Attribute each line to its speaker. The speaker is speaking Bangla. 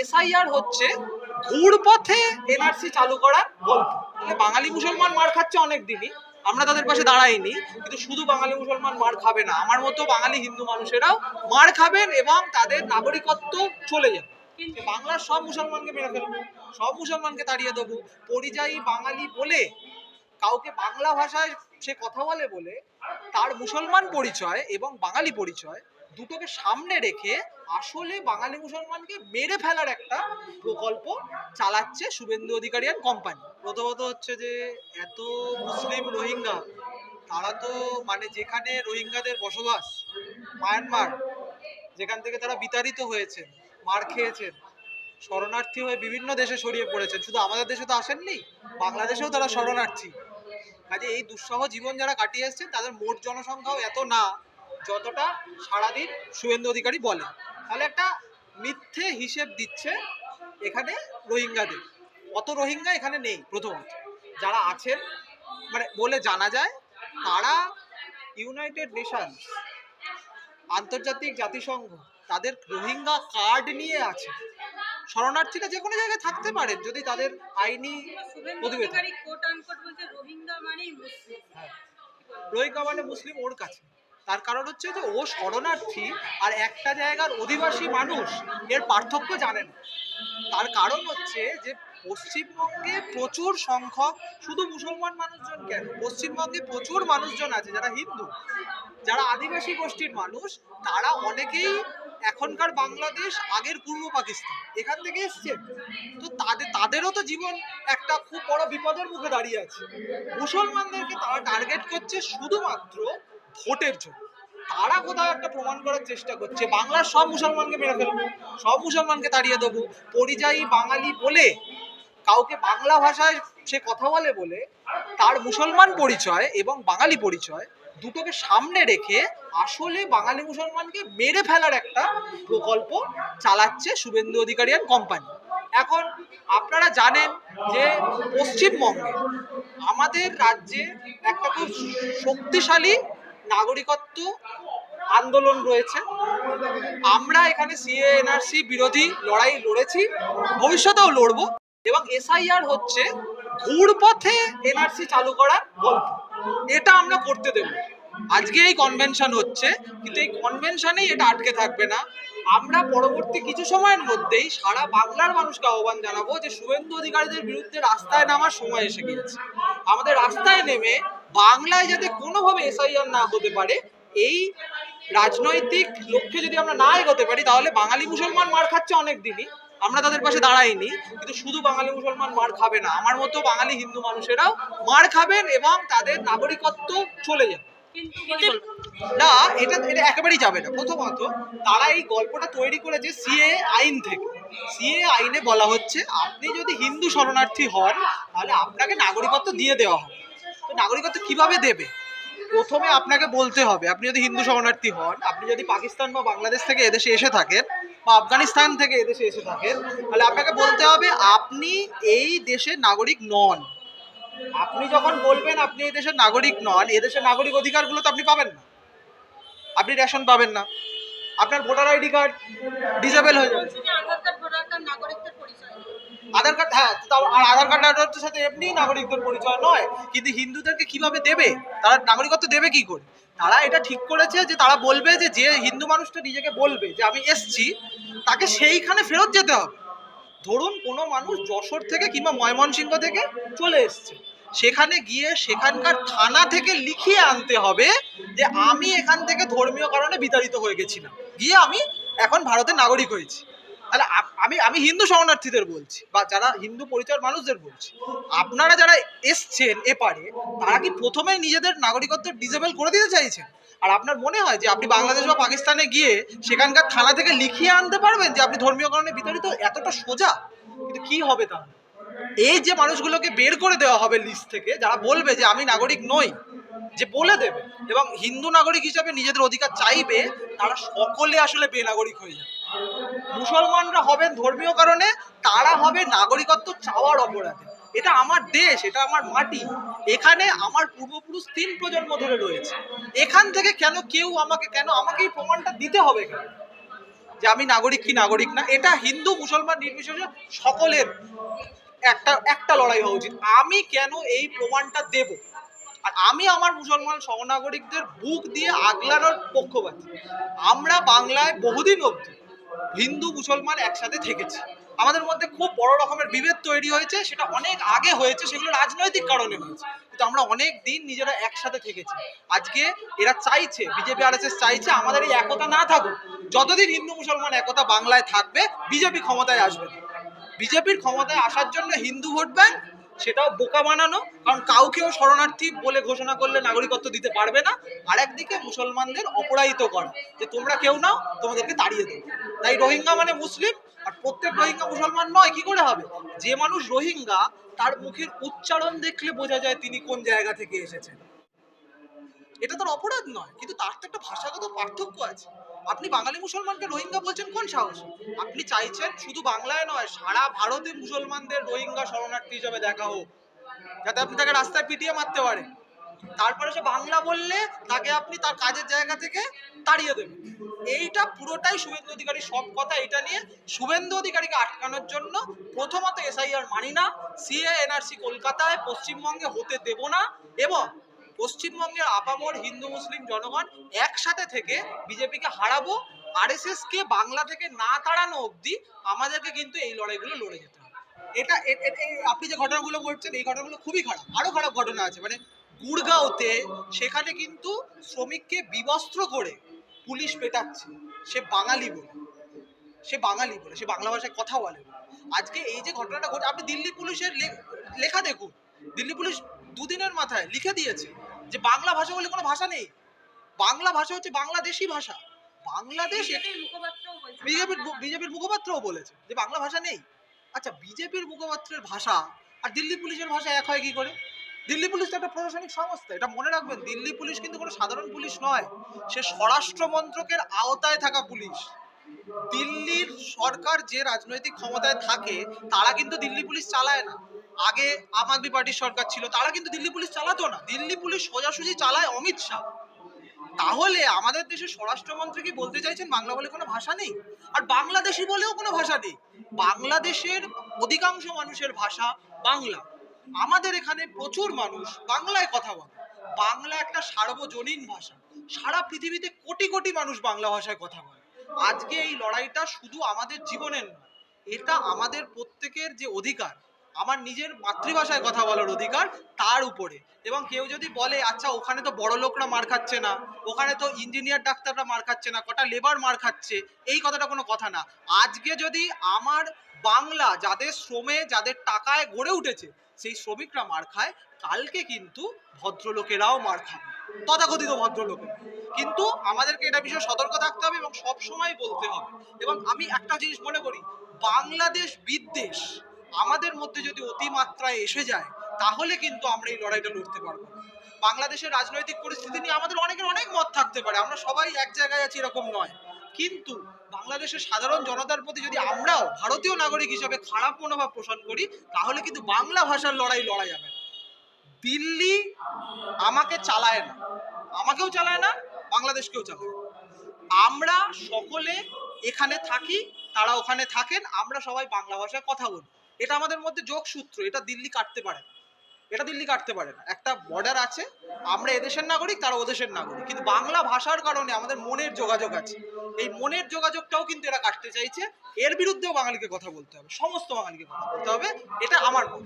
Speaker 1: এসআইআর হচ্ছে ঘুরপথে এনআরসি চালু করার গল্প। মানে বাঙালি মুসলমান মার খাচ্ছে অনেক দিনই, আমরা তাদের পাশে দাঁড়াইনি, কিন্তু শুধু বাঙালি মুসলমান মার খাবে না, আমার মতো বাঙালি হিন্দু মানুষেরাও মার খাবেন এবং তাদের নাগরিকত্ব চলে যাবে। বাংলার সব মুসলমানকে মেরে ফেলব, সব মুসলমানকে তাড়িয়ে দেবো, পরিযায়ী বাঙালি বলে, কাউকে বাংলা ভাষায় সে কথা বলে বলে, তার মুসলমান পরিচয় এবং বাঙালি পরিচয় দুটোকে সামনে রেখে আসলে বাঙালি মুসলমানকে মেরে ফেলার একটা প্রকল্প চালাচ্ছে শুভেন্দু অধিকারী আর কোম্পানি প্রথমত হচ্ছে যে, এত মুসলিম রোহিঙ্গা, তারা তো মানে যেখানে রোহিঙ্গাদের বসবাস, মায়ানমার, যেখান থেকে তারা বিতাড়িত হয়েছে মার খেয়েছেন, শরণার্থী হয়ে বিভিন্ন দেশে ছড়িয়ে পড়েছেন। শুধু আমাদের দেশে তো আসেননি, বাংলাদেশেও তারা শরণার্থী। কাজে এই দুঃসহ জীবন যারা কাটিয়ে এসেছেন, তাদের মোট জনসংখ্যাও এত না যতটা সারাদিন শুভেন্দু অধিকারী বলে। তাহলে একটা মিথ্যে হিসেব দিচ্ছে এখানে রোহিঙ্গাদের। অত রোহিঙ্গা এখানে নেই প্রথমত। যারা আছেন মানে বলে জানা যায় তারা ইউনাইটেড নেশন আন্তর্জাতিক জাতিসংঘ তাদের রোহিঙ্গা কার্ড নিয়ে আছে। শরণার্থীরা যে কোনো জায়গায় থাকতে পারে যদি তাদের আইনি হ্যাঁ। রোহিঙ্গা মানে মুসলিম ওর কাছে। তার কারণ হচ্ছে যে ও শরণার্থী আর একটা জায়গার অধিবাসী মানুষ, এর পার্থক্য জানে না। তার কারণ হচ্ছে যে পশ্চিমবঙ্গে প্রচুর সংখ্যক শুধু মুসলমান মানুষজন কেন? পশ্চিমবঙ্গে প্রচুর মানুষজন আছে যারা হিন্দু, যারা আদিবাসী গোষ্ঠীর মানুষ, তারা অনেকেই এখনকার বাংলাদেশ, আগের পূর্ব পাকিস্তান, এখান থেকে এসছেন তো তাদের, তাদেরও তো জীবন একটা খুব বড় বিপদের মুখে দাঁড়িয়ে আছে। মুসলমানদেরকে তারা টার্গেট করছে শুধুমাত্র ভোটের জন্য। তারা কোথাও একটা প্রমাণ করার চেষ্টা করছে, বাংলার সব মুসলমানকে মেরে ফেলব, সব মুসলমানকে তাড়িয়ে দেবো, পরিযায়ী বাঙালি বলে, কাউকে বাংলা ভাষায় সে কথা বলে বলে তার মুসলমান পরিচয় এবং বাঙালি পরিচয় দুটোকে সামনে রেখে আসলে বাঙালি মুসলমানকে মেরে ফেলার একটা প্রকল্প চালাচ্ছে শুভেন্দু অধিকারী আর কোম্পানি এখন আপনারা জানেন যে পশ্চিমবঙ্গে আমাদের রাজ্যে একটা খুব শক্তিশালী নাগরিকত্ব আন্দোলন রয়েছে। আমরা এখানে সিএ এনআরসি বিরোধী লড়াই লড়েছি, ভবিষ্যতেও লড়বো এবং এসআইআর হচ্ছে ঘুরপথে এনআরসি চালু করার গল্প। এটা আমরা করতে দেব। আজকে এই কনভেনশন হচ্ছে, কিন্তু এই কনভেনশনেই এটা আটকে থাকবে না। আমরা পরবর্তী কিছু সময়ের মধ্যেই সারা বাংলার মানুষকে আহ্বান জানাব যে শুভেন্দু অধিকারীদের বিরুদ্ধে রাস্তায় নামার সময় এসে গিয়েছে। আমাদের রাস্তায় নেমে বাংলায় যাতে কোনোভাবে এসআইআর না হতে পারে এই রাজনৈতিক লক্ষ্যে যদি আমরা না এগোতে পারি তাহলে বাঙালি মুসলমান মার খাচ্ছে অনেক দিনই আমরা তাদের পাশে দাঁড়াইনি কিন্তু শুধু বাঙালি মুসলমান মার খাবে না আমার মতো বাঙালি হিন্দু মানুষেরাও মার খাবেন এবং তাদের নাগরিকত্ব চলে যাবে? না এটা এটা একেবারেই যাবে না। প্রথমত তারা এই গল্পটা তৈরি করেছে সিএ আইন থেকে। সিএ আইনে বলা হচ্ছে আপনি যদি হিন্দু শরণার্থী হন তাহলে আপনাকে নাগরিকত্ব দিয়ে দেওয়া হবে। নাগরিকত্ব কীভাবে দেবে? প্রথমে আপনাকে বলতে হবে, আপনি যদি হিন্দু শরণার্থী হন, আপনি যদি পাকিস্তান বা বাংলাদেশ থেকে এদেশে এসে থাকেন বা আফগানিস্তান থেকে এদেশে এসে থাকেন, তাহলে আপনাকে বলতে হবে আপনি এই দেশের নাগরিক নন। আপনি যখন বলবেন আপনি এই দেশের নাগরিক নন এদেশের নাগরিক অধিকারগুলো তো আপনি পাবেন না। আপনি রেশন পাবেন না। আপনার ভোটার আইডি কার্ড ডিসেবল হয়ে যাবে
Speaker 2: বলছে যে আধার কার্ড ভোটার কার্ড নাগরিকদের পরিচয় দেয়।
Speaker 1: আধার কার্ড হ্যাঁ আর আধার কার্ডের সাথে এমনি নাগরিকদের পরিচয় নয়। কিন্তু হিন্দুদেরকে কীভাবে দেবে? তারা নাগরিকত্ব দেবে কি করে? তারা এটা ঠিক করেছে যে তারা বলবে যে যে হিন্দু মানুষটা নিজেকে বলবে যে আমি এসছি, তাকে সেইখানে ফেরত যেতে হবে। ধরুন কোনো মানুষ যশোর থেকে কিংবা ময়মনসিংহ থেকে চলে এসছে। সেখানে গিয়ে সেখানকার থানা থেকে লিখিয়ে আনতে হবে যে আমি এখান থেকে ধর্মীয় কারণে বিতাড়িত হয়ে গেছিলাম। গিয়ে আমি এখন ভারতের নাগরিক হয়েছি। তাহলে আমি আমি হিন্দু শরণার্থীদের বলছি, বা যারা হিন্দু পরিচয়ের মানুষদের বলছি, আপনারা যারা এসছেন এপারে, তারা কি প্রথমে নিজেদের নাগরিকত্ব ডিসেবল করে দিতে চাইছেন? আর আপনার মনে হয় যে আপনি বাংলাদেশ বা পাকিস্তানে গিয়ে সেখানকার থানা থেকে লিখিয়ে আনতে পারবেন যে আপনি ধর্মীয় কারণে বিতাড়িত? এতটা সোজা? কিন্তু কি হবে তাহলে? এই যে মানুষগুলোকে বের করে দেওয়া হবে লিস্ট থেকে, যারা বলবে যে আমি নাগরিক নই, যে বলে দেবে। এবং হিন্দু নাগরিক হিসাবে নিজেদের অধিকার চাইবে, তারা সকলে আসলে বেনাগরিক হয়ে যাবে। মুসলমানরা হবেন ধর্মীয় কারণে, তারা হবে নাগরিকত্ব চাওয়ার অপরাধে। এটা আমার দেশ, এটা আমার মাটি। এখানে আমার পূর্বপুরুষ তিন প্রজন্ম ধরে রয়েছে। এখান থেকে কেন কেউ আমাকে, কেন আমাকে এই প্রমাণটা দিতে হবে কেন? যে আমি নাগরিক কি নাগরিক না? এটা হিন্দু, মুসলমান, নির্বিশেষে সকলের একটা একটা লড়াই হওয়া উচিত। আমি কেন এই প্রমাণটা দেব? আর আমি আমার মুসলমান সহনাগরিকদের বুক দিয়ে আগলানোর পক্ষপাতী। আমরা বাংলায় বহুদিন অবধি হিন্দু, মুসলমান একসাথে থেকেছি। আমাদের মধ্যে খুব বড় রকমের বিভেদ তৈরি হয়েছে, সেটা অনেক আগে হয়েছে, সেগুলো রাজনৈতিক কারণে হয়েছে। কিন্তু আমরা অনেক দিন নিজেরা একসাথে থেকেছি। আজকে এরা চাইছে, বিজেপি আর চাইছে আমাদের এই একতা না থাকুক। যতদিন হিন্দু, মুসলমান একতা বাংলায় থাকবে, বিজেপি ক্ষমতায় আসবে। বিজেপির ক্ষমতায় আসার জন্য হিন্দু ভোট ব্যাংক, সেটাও বোকা বানানো, কারণ কাউকেও শরণার্থী বলে ঘোষণা করলে নাগরিকত্ব দিতে পারবে না। আর একদিকে মুসলমানদের অপরাহিত করা, যে তোমরা কেউ নাও, তোমাদেরকে তাড়িয়ে দেবে। তাই রোহিঙ্গা মানে মুসলিম, আর প্রত্যেক রোহিঙ্গা মুসলমান নয়, কি করে হবে? যে মানুষ রোহিঙ্গা, তার মুখের উচ্চারণ দেখলে বোঝা যায় তিনি কোন জায়গা থেকে এসেছেন। এটা তার অপরাধ নয়, কিন্তু তার তো একটা ভাষাগত পার্থক্য আছে। আপনি বাঙালি মুসলমানকে রোহিঙ্গা বলছেন, কোন সাহস? আপনি চাইছেন শুধু বাংলায় নয়, সারা ভারতে মুসলমানদের রোহিঙ্গা শরণার্থী হিসেবে দেখা হোক, যাতে আপনি তাকে রাস্তায় পিটিয়ে মারতে পারেন। তারপরে সে বাংলা বললে, তাকে আপনি তার কাজের জায়গা থেকে তাড়িয়ে দেবেন। এইটা পুরোটাই শুভেন্দু অধিকারী সব কথা এটা নিয়ে শুভেন্দু অধিকারীকে আটকানোর জন্য প্রথমত এসআইআর মানি না সিএ এনআরসি কলকাতায় পশ্চিমবঙ্গে হতে দেব না, এবং পশ্চিমবঙ্গের আপামর হিন্দু মুসলিম জনগণ একসাথে থেকে বিজেপিকে হারাবো আরএসএস কে বাংলা থেকে না তাড়ানো অবধি আমাদেরকে কিন্তু এই লড়াইগুলো লড়ে যেতে হবে। এটা আপনি যে ঘটনাগুলো বলছেন, এই ঘটনাগুলো খুবই খারাপ। আরও খারাপ ঘটনা আছে মানে গুড়গাঁওতে সেখানে কিন্তু শ্রমিককে বিবস্ত্র করে পুলিশ পেটাচ্ছে। সে বাঙালি বলে। সে বাঙালি বলে, সে বাংলা ভাষায় কথা বলে। আজকে এই যে ঘটনাটা ঘটে, আপনি দিল্লি পুলিশের লেখা দেখুন। দিল্লি পুলিশ দুদিনের মাথায় লিখে দিয়েছে যে বাংলা ভাষা বলে কোনো ভাষা নেই। বাংলা ভাষা হচ্ছে বাংলাদেশি ভাষা। বাংলাদেশ
Speaker 2: বিজেপির
Speaker 1: বিজেপির মুখপাত্রও বলেছে যে বাংলা ভাষা নেই। আচ্ছা বিজেপির মুখপাত্রের ভাষা আর দিল্লি পুলিশের ভাষা এক হয় কি করে? দিল্লি পুলিশ তো একটা প্রশাসনিক সংস্থা এটা মনে রাখবেন। দিল্লি পুলিশ কিন্তু কোনো সাধারণ পুলিশ নয় সে স্বরাষ্ট্র মন্ত্রকের আওতায় থাকা পুলিশ। দিল্লির সরকার যে রাজনৈতিক ক্ষমতায় থাকে তারা কিন্তু দিল্লি পুলিশ চালায় না। আগে আম আদমি পার্টির সরকার ছিল, তারা কিন্তু দিল্লি পুলিশ চালাতো না। দিল্লি পুলিশ সোজাসুজি চালায় অমিত শাহ। তাহলে আমাদের দেশের স্বরাষ্ট্রমন্ত্রী কি বলতে চাইছেন? বাংলা বলে কোনো ভাষা নেই? আর বাংলাদেশি বলেও কোনো ভাষা নেই। বাংলাদেশের অধিকাংশ মানুষের ভাষা বাংলা। আমাদের এখানে প্রচুর মানুষ বাংলায় কথা বলে। বাংলা একটা সার্বজনীন ভাষা। সারা পৃথিবীতে কোটি কোটি মানুষ বাংলা ভাষায় কথা বলে। আজকে এই লড়াইটা শুধু আমাদের জীবনের নয়, এটা আমাদের প্রত্যেকের যে অধিকার আমার নিজের মাতৃভাষায় কথা বলার অধিকার তার উপরে। এবং কেউ যদি বলে আচ্ছা ওখানে তো বড় লোকরা মার খাচ্ছে না, ওখানে তো ইঞ্জিনিয়ার ডাক্তাররা মার খাচ্ছে না, কটা লেবার মার খাচ্ছে, এই কথাটা কোনো কথা না। আজকে যদি আমার বাংলা যাদের শ্রমে, যাদের টাকায় গড়ে উঠেছে, সেই শ্রমিকরা মার খায়, কালকে কিন্তু ভদ্রলোকেরাও মার খাবে। তথাকথিত ভদ্রলোকে কিন্তু আমাদেরকে এটা বিষয়ে সতর্ক থাকতে হবে এবং সব সময় বলতে হবে। এবং আমি একটা জিনিস মনে করি, বাংলাদেশ বিদ্বেষ আমাদের মধ্যে যদি অতিমাত্রায় এসে যায়, তাহলে কিন্তু আমরা এই লড়াইটা লড়তে পারব বাংলাদেশের রাজনৈতিক পরিস্থিতি নিয়ে আমাদের অনেকের অনেক মত থাকতে পারে, আমরা সবাই এক জায়গায় আছি এরকম নয়। কিন্তু বাংলাদেশের সাধারণ জনতার প্রতি যদি আমরাও ভারতীয় নাগরিক হিসাবে খারাপ মনোভাব পোষণ করি, তাহলে কিন্তু বাংলা ভাষার লড়াই লড়া যাবে দিল্লি আমাকে চালায় না। আমাকেও চালায় না, বাংলাদেশকেও চালায়। আমরা সকলে এখানে থাকি, তারা ওখানে থাকেন, আমরা সবাই বাংলা ভাষায় কথা বলি। এটা আমাদের মধ্যে যোগসূত্র, এটা দিল্লি কাটতে পারে না। এটা দিল্লি কাটতে পারে না। একটা বর্ডার আছে, আমরা এদেশের নাগরিক, তারা ওদেশের নাগরিক। কিন্তু বাংলা ভাষার কারণে আমাদের মনের যোগাযোগ আছে। এই মনের যোগাযোগটাও কিন্তু এরা কাটতে চাইছে। এর বিরুদ্ধেও বাঙালিকে কথা বলতে হবে। সমস্ত বাঙালিকে কথা বলতে হবে। এটা আমার মত।